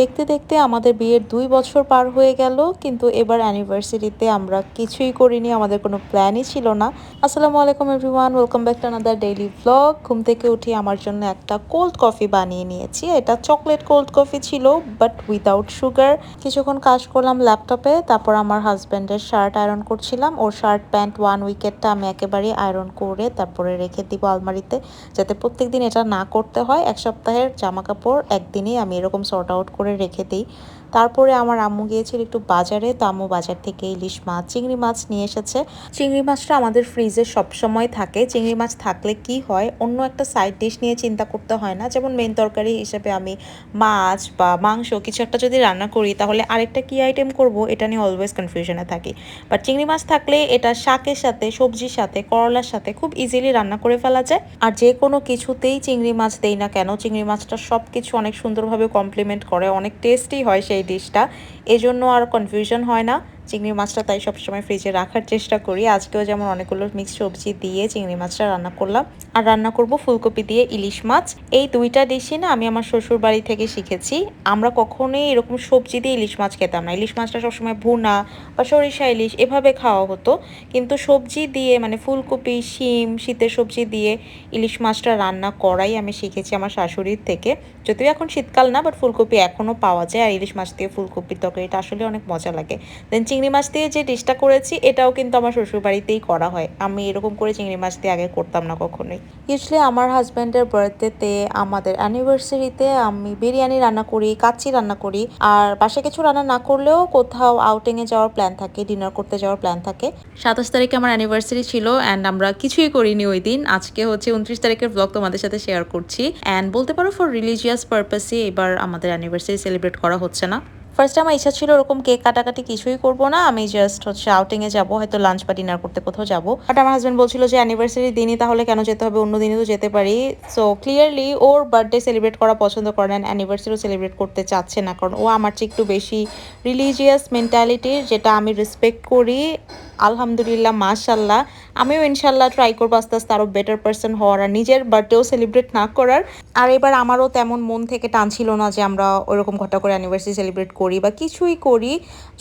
দেখতে দেখতে আমাদের বিয়ের দুই বছর পার হয়ে গেল, কিন্তু এবার অ্যানিভার্সারিতে আমরা কিছুই করিনি, আমাদের কোনো প্ল্যানই ছিল না। আসসালামু আলাইকুম everyone welcome back to another daily vlog ঘুম থেকে উঠি আমার জন্য একটা কোল্ড কফি বানিয়ে নিয়েছি। এটা চকলেট কোল্ড কফি ছিল বাট উইদাউট সুগার কিছুক্ষণ কাজ করলাম ল্যাপটপে তারপর আমার হাজব্যান্ডের শার্ট আয়রন করছিলাম। ওর শার্ট প্যান্ট ওয়ান উইকেটটা আমি একেবারেই আয়রন করে তারপরে রেখে দিব আলমারিতে, যাতে প্রত্যেকদিন এটা না করতে হয়। এক সপ্তাহের জামা কাপড় একদিনেই আমি এরকম সর্ট আউট করে রেখে দিই। তারপরে আমার আম্মু গিয়েছিল একটু বাজারে, তো আম্মু বাজার থেকে ইলিশ মাছ, চিংড়ি মাছ নিয়ে এসেছে। চিংড়ি মাছটা আমাদের ফ্রিজে সবসময় থাকে। চিংড়ি মাছ থাকলে কি হয়, অন্য একটা সাইড ডিশ নিয়ে চিন্তা করতে হয় না। যেমন মেন তরকারি হিসেবে আমি মাছ বা মাংস কিছু একটা যদি রান্না করি, তাহলে আরেকটা কি আইটেম করব, এটা নিয়ে অলওয়েজ কনফিউশনে থাকি। বাট চিংড়ি মাছ থাকলে এটা শাকের সাথে, সবজির সাথে, করলার সাথে খুব ইজিলি রান্না করে ফেলা যায়। আর যে কোনো কিছুতেই চিংড়ি মাছ দেই না কেন, চিংড়ি মাছটা সব কিছু অনেক সুন্দরভাবে কমপ্লিমেন্ট করে, অনেক টেস্টি হয় সেই ডিশটা এজন্য আর কনফিউশন হয় না। চিংড়ি মাছটা তাই সবসময় ফ্রিজে রাখার চেষ্টা করি। আজকেও যেমন অনেকগুলো মিক্স সবজি দিয়ে চিংড়ি মাছটা রান্না করলাম। আর রান্না করব ফুলকপি দিয়ে ইলিশ মাছ। এই দুইটা ডিশই না আমি আমার শ্বশুর বাড়ি থেকে শিখেছি। আমরা কখনোই এরকম সবজি দিয়ে ইলিশ মাছ খেতাম না। ইলিশ মাছটা সবসময় ভুনা বা সরিষা ইলিশ এভাবে খাওয়া হতো। কিন্তু সবজি দিয়ে মানে ফুলকপি, শিম, শীতের সবজি দিয়ে ইলিশ মাছটা রান্না করাই আমি শিখেছি আমার শাশুড়ির থেকে। যদিও এখন শীতকাল না বাট ফুলকপি এখনও পাওয়া যায়। আর ইলিশ মাছ দিয়ে ফুলকপির তরকারিটা আসলে অনেক মজা লাগে। দেন চিংড়ি মাছ দিয়ে যে ডিশটা করেছি, এটাও কিন্তু আমার শ্বশুর বাড়িতেই করা হয়। আমি এরকম করে চিংড়ি মাছ দিয়ে আগে করতাম না কখনোই। ইউজলি আমার হাজব্যান্ডের বার্থডেতে আমাদের অ্যানিভার্সারিতে আমি বিরিয়ানি রান্না করি, কাচ্চি রান্না করি। আর বাসায় কিছু রান্না না করলেও কোথাও আউটিংয়ে যাওয়ার প্ল্যান থাকে ডিনার করতে যাওয়ার প্ল্যান থাকে। সাতাশ তারিখে আমার অ্যানিভার্সারি ছিল অ্যান্ড আমরা কিছুই করিনি ওই দিন। আজকে হচ্ছে উনত্রিশ তারিখের ব্লগ তোমাদের সাথে শেয়ার করছি। অ্যান্ড বলতে পারো ফর রিলিজিয়াস পারপাসে এবার আমাদের অ্যানিভার্সারি সেলিব্রেট করা হচ্ছে না। ফার্স্ট আমার ইচ্ছা ছিল ওরকম কেক কাটাকাটি কিছুই করব না। আমি জাস্ট হচ্ছে আউটিংয়ে যাব, হয়তো লাঞ্চ বা ডিনার করতে কোথাও যাব। বাট আমার হাজব্যান্ড বলছিল যে অ্যানিভার্সারি দিনই তাহলে কেন যেতে হবে? অন্য দিনই তো যেতে পারি। সো ক্লিয়ারলি ওর বার্থডে সেলিব্রেট করা পছন্দ করে না। অ্যানিভার্সারিও সেলিব্রেট করতে চাচ্ছে না। কারণ ও আমার চেয়ে একটু বেশি রিলিজিয়াস মেন্টালিটির যেটা আমি রেসপেক্ট করি। আলহামদুলিল্লাহ মাশাল্লাহ আমিও ইনশাল্লাহ ট্রাই করব আস্তে আস্তে আরও বেটার পার্সন হওয়ার আর নিজের বার্থডেও সেলিব্রেট না করার। আর এবার আমারও তেমন মন থেকে টান ছিল না যে আমরা ওরকম ঘটা করে অ্যানিভার্সারি সেলিব্রেট করি বা কিছুই করি।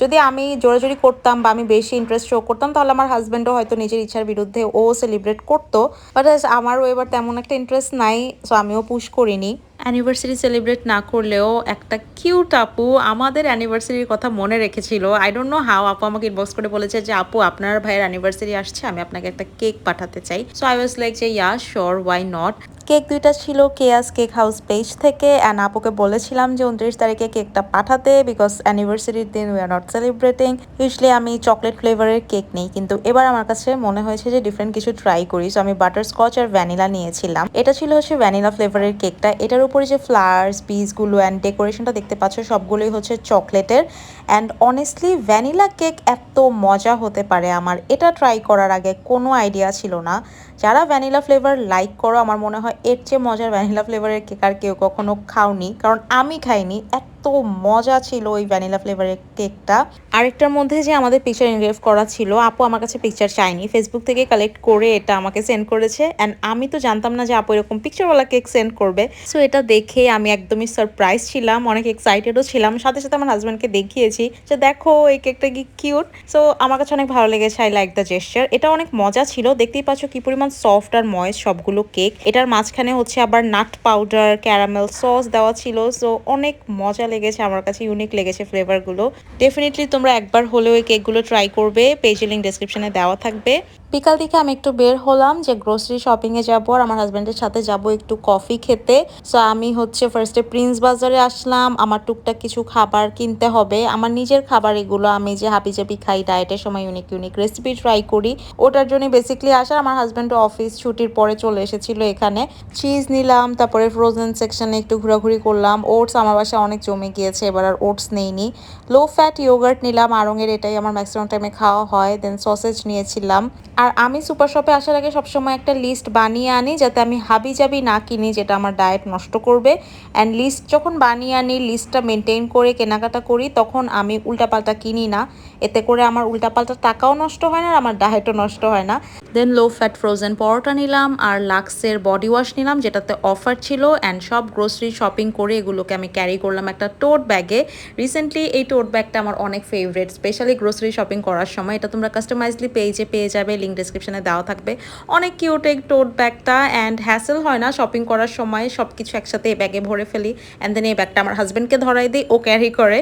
যদি আমি জোরাজোরি করতাম বা আমি বেশি ইন্টারেস্ট শো করতাম, তাহলে আমার হাজব্যান্ডও হয়তো নিজের ইচ্ছার বিরুদ্ধে ও সেলিব্রেট করতো। বাট আমারও এবার তেমন একটা ইন্টারেস্ট নাই সো আমিও পুশ করিনি। অ্যানিভার্সারি সেলিব্রেট না করলেও একটা কিউট আপু আমাদের অ্যানিভার্সারির কথা মনে রেখেছিল। আই ডোন্ট নো হাউ আপু আমাকে ইনবক্স করে বলেছে যে, আপু, আপনার ভাইয়ের অ্যানিভার্সারি আসছে, আমি আপনাকে একটা কেক পাঠাতে চাই। সো আই ওয়াজ লাইক যে ইয়া শোর ওয়াই নট কেক দুইটা ছিল কেয়াস কেক হাউস পেজ থেকে। অ্যান্ড আপুকে বলেছিলাম যে, উনত্রিশ তারিখে কেকটা পাঠাতে বিকজ অ্যানিভার্সারির দিন we are not celebrating usually আমি চকলেট ফ্লেভারের কেক নেই, কিন্তু এবার আমার কাছে মনে হয়েছে যে ডিফারেন্ট কিছু ট্রাই করি। সো আমি বাটার স্কচ আর ভ্যানিলা নিয়েছিলাম। এটা ছিল হচ্ছে ভ্যানিলা ফ্লেভারের কেকটা। এটার উপরে যে ফ্লাওয়ার্স পিসগুলো অ্যান্ড ডেকোরেশনটা দেখতে পাচ্ছ, সবগুলোই হচ্ছে চকলেটের অ্যান্ড অনেস্টলি ভ্যানিলা কেক এত মজা হতে পারে আমার। এটা ট্রাই করার আগে কোনো আইডিয়া ছিল না। যারা ভ্যানিলা ফ্লেভার লাইক করো, আমার মনে হয় এর চেয়ে মজার ভ্যানিলা ফ্লেভারের কেক আর কেউ কখনো খাওনি কারণ আমি খাইনি এত মজা ছিল ওই ভ্যানিলা ফ্লেভারের কেকটা। আরেকটার মধ্যে যে আমাদের পিকচার ইনগ্রেভ করা ছিল, আপু আমার কাছে পিকচার চাইনি ফেসবুক থেকে কালেক্ট করে এটা আমাকে সেন্ড করেছে। অ্যান্ড আমি তো জানতাম না যে আপু এরকম পিকচারওয়ালা কেক সেন্ড করবে। সো এটা দেখে আমি একদমই সারপ্রাইজ ছিলাম, অনেক এক্সাইটেডও ছিলাম। সাথে সাথে আমার হাজব্যান্ডকে দেখিয়েছি যে, দেখো, এই কেকটা কি কিউট সো আমার কাছে অনেক ভালো লেগেছে আই লাইক দ্য জেস্টার এটা অনেক মজা ছিল। দেখতেই পাচ্ছ কি পরিমাণ সফট আর ময়েস সবগুলো কেক এটার মাঝখানে হচ্ছে আবার নাট পাউডার ক্যারামেল সস দেওয়া ছিল। সো অনেক মজা লেগেছে, আমার কাছে ইউনিক লেগেছে ফ্লেভারগুলো ডেফিনেটলি তোমরা একবার হলেও এই কেকগুলো ট্রাই করবে পেজের লিঙ্ক ডিসক্রিপশনে দেওয়া থাকবে। বিকাল দিকে আমি একটু বের হলাম যে গ্রোসারি শপিংয়ে যাব আর আমার হাজব্যান্ডের সাথে যাব একটু কফি খেতে। সো আমি হচ্ছে ফার্স্টে প্রিন্স বাজারে আসলাম, আমার টুকটাক কিছু খাবার কিনতে হবে। আমার নিজের খাবার এগুলো আমি যে হাবি জাবি খাই ডায়েটের সময় ইউনিক ইউনিক রেসিপি ট্রাই করি। ওটার জন্য বেসিকলি আসা আমার হাজব্যান্ড অফিস ছুটির পরে চলে এসেছিল এখানে। চিজ নিলাম, তারপরে ফ্রোজেন সেকশনে একটু ঘোরাঘুরি করলাম। ওটস আমার বাসায় অনেক জমে গিয়েছে, এবার আর ওটস নেইনি। লো ফ্যাট ইয়োগার্ট নিলাম আরঙের এটাই আমার ম্যাক্সিমাম টাইমে খাওয়া হয়, দেন সসেজ নিয়েছিলাম। আর আমি সুপার শপে আসার আগে সবসময় একটা লিস্ট বানিয়ে আনি, যাতে আমি হাবি জাবি না কিনি, যেটা আমার ডায়েট নষ্ট করবে। অ্যান্ড লিস্ট যখন বানিয়ে আনি, লিস্টটা মেনটেন করে কেনাকাটা করি, তখন আমি উল্টাপাল্টা কিনি না। এতে করে আমার উল্টাপাল্টা টাকাও নষ্ট হয় না, আর আমার ডায়েটও নষ্ট হয় না। দেন লো ফ্যাট ফ্রোজেন পরোটা নিলাম, আর লাক্সের বডি ওয়াশ নিলাম, যেটাতে অফার ছিল। অ্যান্ড সব গ্রোসারি শপিং করে এগুলোকে আমি ক্যারি করলাম একটা টোট ব্যাগে রিসেন্টলি এই টোট ব্যাগটা আমার অনেক ফেভারেট স্পেশালি গ্রোসারি শপিং করার সময়। এটা তোমরা কাস্টমাইজলি পেজে পেয়ে যাবে লিঙ্ক ডিসক্রিপশানে দেওয়া থাকবে। অনেক কিউট এই টোট ব্যাগটা অ্যান্ড হ্যাসেল হয় না শপিং করার সময় সব কিছু একসাথে এই ব্যাগে ভরে ফেলি। অ্যান্ড দেন এই ব্যাগটা আমার হাজব্যান্ডকে ধরাই দিই, ও ক্যারি করে।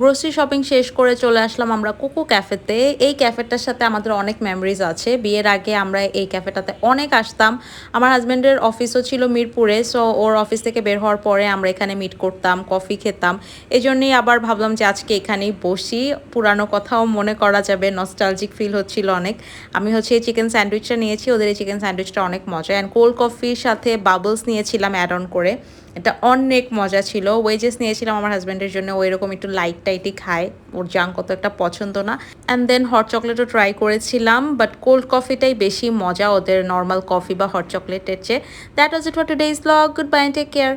গ্রোসারি শপিং শেষ করে চলে আসলাম আমরা কুকু ক্যাফেতে এই ক্যাফেটার সাথে আমাদের অনেক মেমোরিজ আছে। বিয়ের আগে আমরা এই ক্যাফেটাতে অনেক আসতাম। আমার হাজব্যান্ডের অফিসও ছিল মিরপুরে সো ওর অফিস থেকে বের হওয়ার পরে আমরা এখানে মিট করতাম কফি খেতাম। এই জন্যই আবার ভাবলাম যে আজকে এখানেই বসি। পুরানো কথাও মনে করা যাবে নস্টালজিক ফিল হচ্ছিল অনেক। আমি হচ্ছে এই চিকেন স্যান্ডউইচটা নিয়েছি, ওদের এই চিকেন স্যান্ডউইচটা অনেক মজা। অ্যান্ড কোল্ড কফির সাথে বাবলস নিয়েছিলাম অ্যাড অন করে। এটা অনেক মজা ছিল। ওয়েজেস নিয়েছিলাম আমার হাজব্যান্ডের জন্য ওই রকম একটু লাইট টাইটই খায়। ওর জাং কত একটা পছন্দ না। অ্যান্ড দেন হট চকলেটও ট্রাই করেছিলাম বাট কোল্ড কফিটাই বেশি মজা ওদের নর্মাল কফি বা হট চকলেটের চেয়ে। That was it for today's blog good bye take care